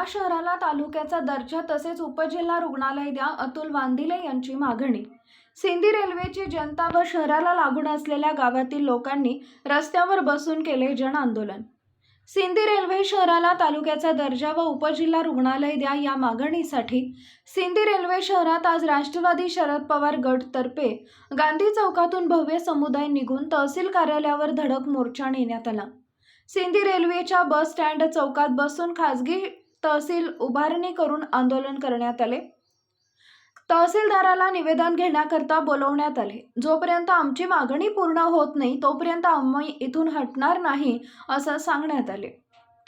वर्धा शहराला तालुक्याचा दर्जा तसेच उपजिल्हा रुग्णालय द्या अतुल वांदिले यांची मागणी. सिंधी रेल्वेची जनता व शहराला लागून असलेल्या गावातील लोकांनी रस्त्यावर बसून केले जन आंदोलन. सिंधी रेल्वे शहराला तालुक्याचा दर्जा व उपजिल्हा रुग्णालय द्या या मागणीसाठी सिंधी रेल्वे शहरात आज राष्ट्रवादी शरद पवार गटतर्फे गांधी चौकातून भव्य समुदाय निघून तहसील कार्यालयावर धडक मोर्चा नेण्यात आला. सिंधी रेल्वेच्या बस स्टँड चौकात बसून खासगी तहसील उभारणी करून आंदोलन करण्यात आले. तहसीलदाराला निवेदन घेण्याकरता बोलवण्यात आले. जोपर्यंत आमची मागणी पूर्ण होत नाही तोपर्यंत आम्ही इथून हटणार नाही असं सांगण्यात आले.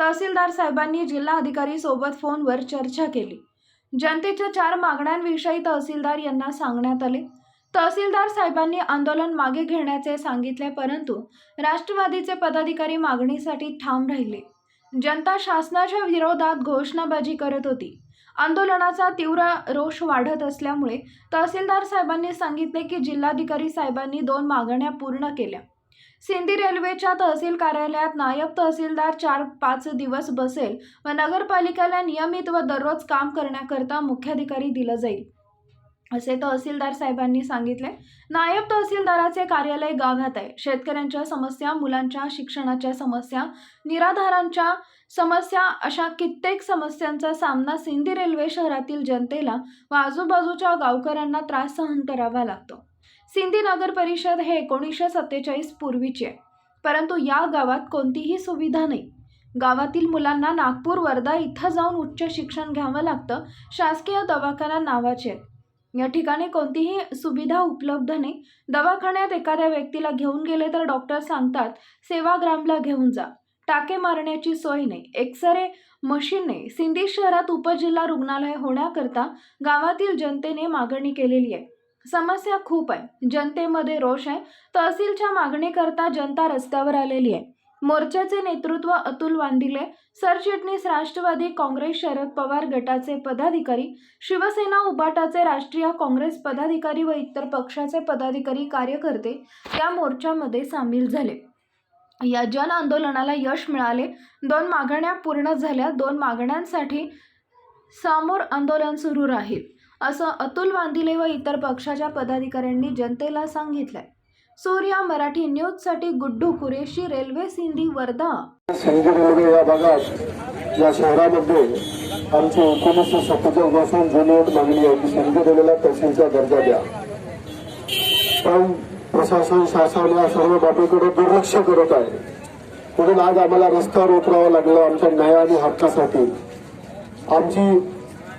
तहसीलदार साहेबांनी जिल्हा अधिकारी सोबत फोनवर चर्चा केली. जनतेच्या चार मागण्यांविषयी तहसीलदार यांना सांगण्यात आले. तहसीलदार साहेबांनी आंदोलन मागे घेण्याचे सांगितले परंतु राष्ट्रवादीचे पदाधिकारी मागणीसाठी ठाम राहिले. जनता शासनाच्या विरोधात घोषणाबाजी करत होती. आंदोलनाचा तीव्र रोष वाढत असल्यामुळे तहसीलदार साहेबांनी सांगितले की जिल्हाधिकारी साहेबांनी दोन मागण्या पूर्ण केल्या. सिंधी रेल्वेच्या तहसील कार्यालयात नायब तहसीलदार चार पाच दिवस बसेल व नगरपालिकेला नियमित व दररोज काम करण्याकरता मुख्याधिकारी दिलं जाईल. असे तहसीलदार साहेबांनी सांगितले नायब तहसीलदाराचे कार्यालय गावात आहे. शेतकऱ्यांच्या समस्या मुलांच्या शिक्षणाच्या समस्या निराधारांच्या समस्या अशा कित्येक समस्यांचा सामना सिंधी रेल्वे शहरातील जनतेला व आजूबाजूच्या गावकऱ्यांना त्रास सहन करावा लागतो. सिंधी नगर परिषद हे एकोणीसशे सत्तेचाळीस पूर्वीचे आहे. परंतु या गावात कोणतीही सुविधा नाही. गावातील मुलांना नागपूर वर्धा इथं जाऊन उच्च शिक्षण घ्यावं लागतं. शासकीय दवाखाना नावाचे आहेत. या ठिकाणी कोणतीही सुविधा उपलब्ध नाही. दवाखान्यात एखाद्या व्यक्तीला घेऊन गेले तर डॉक्टर सांगतात सेवाग्रामला घेऊन जा. टाके मारण्याची सोय नाही. एक्सरे मशीन नाही. सिंधी शहरात उपजिल्हा रुग्णालय होण्याकरता गावातील जनतेने मागणी केलेली आहे. समस्या खूप आहे. जनतेमध्ये रोष आहे. तहसीलच्या मागणीकरता जनता रस्त्यावर आलेली आहे. मोर्चाचे नेतृत्व अतुल वांदिले सरचिटणीस राष्ट्रवादी काँग्रेस शरद पवार गटाचे पदाधिकारी शिवसेना उबाटाचे राष्ट्रीय काँग्रेस पदाधिकारी व इतर पक्षाचे पदाधिकारी कार्यकर्ते या मोर्चामध्ये सामील झाले. या जन आंदोलनाला यश मिळाले. दोन मागण्या पूर्ण झाल्या. दोन मागण्यांसाठी समोर आंदोलन सुरू राहील असं अतुल वांदिले व इतर पक्षाच्या पदाधिकाऱ्यांनी जनतेला सांगितलंय. सूर्या मराठी न्यूजसाठी गुड्डू कुरेशी रेल्वे सिंधी वर्धा. सिंधुदुर्ग रेल्वे या भागात या शहरामध्ये आमची एकोणीसशे सत्तेचाळीसपासून जुनी मागणी आहे की सिंधुदुर्गला तहसीलचा दर्जा द्या. पण प्रशासन शासन या सर्व बाबीकडे दुर्लक्ष करत आहे. म्हणून आज आम्हाला रस्ता उतरावं लागला आमच्या न्याय आणि हक्कासाठी. आमची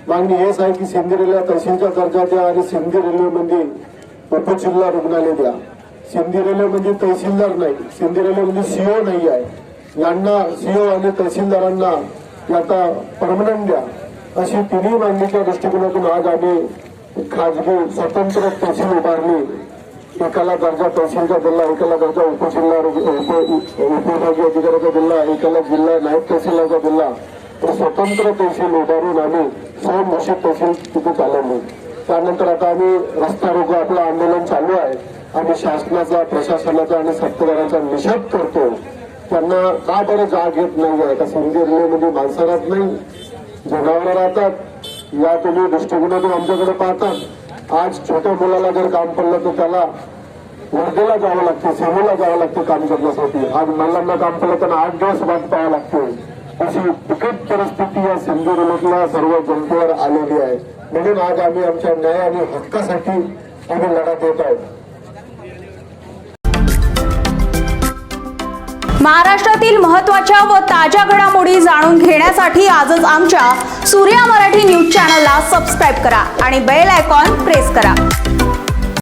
मागणी हेच आहे की सिंधुदुर्गला तहसीलचा दर्जा द्या आणि सिंधी रेल्वेमध्ये उपजिल्हा रुग्णालय द्या. सिंधी म्हणजे तहसीलदार नाही. सिंधी म्हणजे सीओ नाही आहे. यांना सीओ आणि तहसीलदारांना आता परमनंट द्या. अशी तिन्ही मागणीच्या दृष्टिकोनातून आज आम्ही खाजगी स्वतंत्र तहसील उभारली. एकाला दर्जा तहसीलचा दिला एकाला दर्जा उपजिल्हा उपविभागीय अधिकाऱ्याचा दिला एकाला जिल्हा नायब तहसीलदारचा दिला. तर स्वतंत्र तहसील उभारून आम्ही स्वयंघोषित तहसील तिथे चालवली. त्यानंतर आता आम्ही रस्ता रोको आपलं आंदोलन चालू आहे. आम्ही शासनाचा प्रशासनाचा आणि सत्तेदारांचा निषेध करतो. त्यांना का बरं जाग घेत नाही आहे. का सिंधी रेल्वेमध्ये माणसं राहत नाही. जनावरं राहतात. या तुम्ही दृष्टिकोनातून आमच्याकडे पाहतात. आज छोट्या मुलाला जर काम पडलं तर त्याला वर्धेला जावं लागतं सेवेला जावं लागतं काम करण्यासाठी. आज महिलांना काम पडलं त्यांना आठ दिवस बाद पाहावं लागते. अशी बिकट परिस्थिती या सिंधू सर्व जनतेवर आलेली आहे. म्हणून आज आम्ही आमच्या न्याय आणि हक्कासाठी आम्ही लढा देत आहोत. महाराष्ट्रातील महत्त्वाच्या व ताज्या घडामोडी जाणून घेण्यासाठी आजच आमच्या सूर्या मराठी न्यूज चॅनलला सबस्क्राईब करा आणि बेल आयकॉन प्रेस करा.